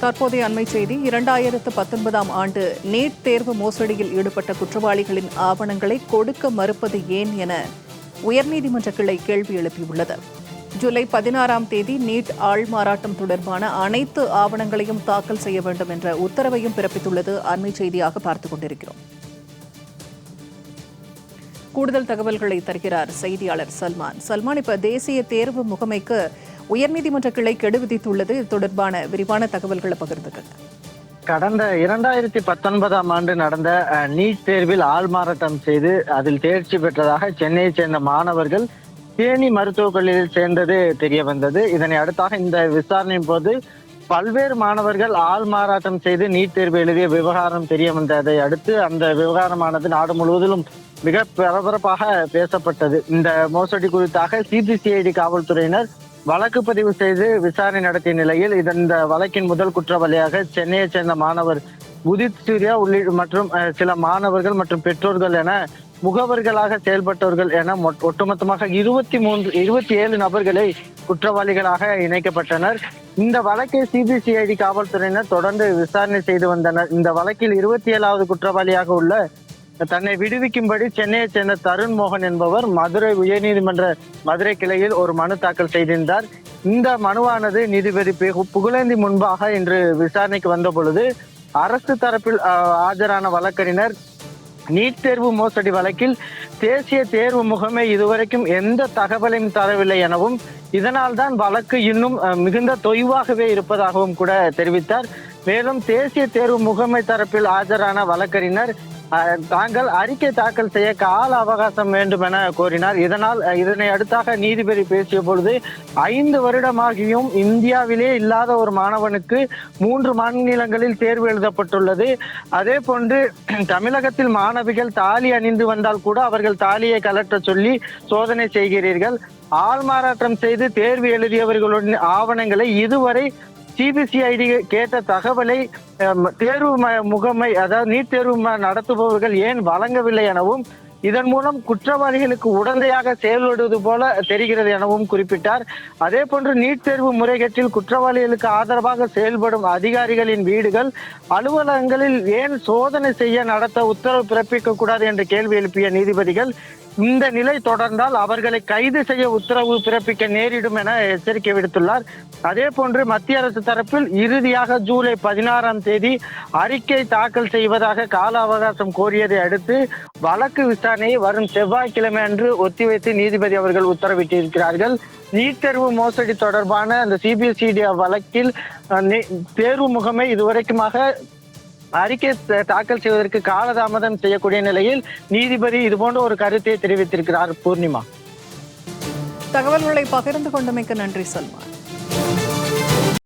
தற்போதைய அண்மை செய்தி இரண்டாயிரத்து பத்தொன்பதாம் ஆண்டு நீட் தேர்வு மோசடியில் ஈடுபட்ட குற்றவாளிகளின் ஆவணங்களை கொடுக்க மறுப்பது ஏன் என உயர்நீதிமன்ற கிளை கேள்வி எழுப்பியுள்ளது. ஜூலை பதினாறாம் தேதி நீட் ஆள்மாறாட்டம் தொடர்பான அனைத்து ஆவணங்களையும் தாக்கல் செய்ய வேண்டும் என்ற உத்தரவையும் பிறப்பித்துள்ளது அண்மை செய்தியாக பார்த்துக் கொண்டிருக்கிறோம். கூடுதல் தகவல்களை தருகிறார் செய்தியாளர் சல்மான். சல்மான் இப்ப தேசிய தேர்வு முகமைக்கு உயர்நீதிமன்ற கிளை கெடு விதித்துள்ளது. இது தொடர்பான விரிவான தகவல்களை பகிர்ந்துக்கங்க கடந்த இரண்டாயிரத்தி பத்தொன்பதாம் ஆண்டு நடந்த நீட் தேர்வில் ஆள்மாறாட்டம் செய்து அதில் தேர்ச்சி பெற்றதாக சென்னையை சேர்ந்த மாணவர்கள் தேனி மருத்துவக் கல்லூரியில் சேர்ந்தது தெரிய வந்தது. இதனை அடுத்தாக இந்த விசாரணையின் போது பல்வேறு மாணவர்கள் ஆள்மாறாட்டம் செய்து நீட் தேர்வு எழுதிய விவகாரம் தெரிய வந்ததை. அடுத்து அந்த விவகாரமானது நாடு முழுவதிலும் மிக பரபரப்பாக பேசப்பட்டது. இந்த மோசடி குறித்தாக சிபிசிஐடி காவல்துறையினர் வழக்கு பதிவு செய்து விசாரணை நடத்திய நிலையில் இதன் இந்த வழக்கின் முதல் குற்றவாளியாக சென்னையைச் சேர்ந்த மாணவர் உதித் சூர்யா உள்ளிட்ட மற்றும் சில மாணவர்கள் மற்றும் பெற்றோர்கள் என முகவர்களாக செயல்பட்டவர்கள் என ஒட்டுமொத்தமாக இருபத்தி மூன்று இருபத்தி ஏழு நபர்களை குற்றவாளிகளாக இணைக்கப்பட்டனர். இந்த வழக்கை சிபிசிஐடி காவல்துறையினர் தொடர்ந்து விசாரணை செய்து வந்தனர். இந்த வழக்கில் இருபத்தி ஏழாவது குற்றவாளியாக உள்ள தன்னை விடுவிக்கும்படி சென்னையைச் சேர்ந்த தருண் மோகன் என்பவர் மதுரை உயர்நீதிமன்ற மதுரை கிளையில் ஒரு மனு தாக்கல் செய்திருந்தார். இந்த மனுவானது நீதிபதி புகழேந்தி முன்பாக இன்று விசாரணைக்கு வந்த பொழுது அரசு தரப்பில் ஆஜரான வழக்கறிஞர் நீட் தேர்வு மோசடி வழக்கில் தேசிய தேர்வு முகமை இதுவரைக்கும் எந்த தகவலையும் தரவில்லை எனவும் இதனால் தான் வழக்கு இன்னும் அஹ், மிகுந்த தொய்வாகவே இருப்பதாகவும் கூட தெரிவித்தார். மேலும் தேசிய தேர்வு முகமை தரப்பில் ஆஜரான வழக்கறிஞர் தாங்கள் அறிக்கை தாக்கல் செய்ய கால அவகாசம் வேண்டும் என கோரினார். இதனால் இதனை அடுத்தாக நீதிபதி பேசிய பொழுது ஐந்து வருடமாகியும் இந்தியாவிலே இல்லாத ஒரு மாணவனுக்கு மூன்று மாநிலங்களில் தேர்வு எழுதப்பட்டுள்ளது. அதே போன்று தமிழகத்தில் மாணவிகள் தாலி அணிந்து வந்தால் கூட அவர்கள் தாலியை கலற்ற சொல்லி சோதனை செய்கிறீர்கள். ஆள்மாறாட்டம் செய்து தேர்வு எழுதியவர்களுடன் ஆவணங்களை இதுவரை சிபிசிஐடி கேட்ட தகவலை தேர்வு ம- முகமை அதாவது நீட் தேர்வு ம- நடத்துபவர்கள் ஏன் வழங்கவில்லை எனவும் இதன் மூலம் குற்றவாளிகளுக்கு உடந்தையாக செயல்படுவது போல தெரிகிறது எனவும் குறிப்பிட்டார். அதே போன்று நீட் தேர்வு முறைகேட்டில் குற்றவாளிகளுக்கு ஆதரவாக செயல்படும் அதிகாரிகளின் வீடுகள் அலுவலகங்களில் ஏன் சோதனை செய்ய நடத்த உத்தரவு பிறப்பிக்க கூடாது என்ற கேள்வி எழுப்பிய நீதிபதிகள் இந்த நிலை தொடர்ந்தால் அவர்களை கைது செய்ய உத்தரவு பிறப்பிக்க நேரிடும் என எச்சரிக்கை விடுத்துள்ளார். அதே போன்று மத்திய அரசு தரப்பில் இறுதியாக ஜூலை பதினாறாம் தேதி அறிக்கை தாக்கல் செய்வதாக கால அவகாசம் கோரியதை அடுத்து வழக்கு விசாரணையை வரும் செவ்வாய்க்கிழமை அன்று ஒத்திவைத்து நீதிபதி அவர்கள் உத்தரவிட்டிருக்கிறார்கள். நீட் தேர்வு மோசடி தொடர்பான அந்த சிபிஎஸ்இடி வழக்கில் தேர்வு முகமை இதுவரைக்குமாக அறிக்கை தாக்கல் செய்வதற்கு காலதாமதம் செய்யக்கூடிய நிலையில் நீதிபதி இதுபோன்ற ஒரு கருத்தை தெரிவித்திருக்கிறார் பூர்ணிமா. தகவல்களை பகிர்ந்து கொண்டமைக்கு நன்றி சல்மான்.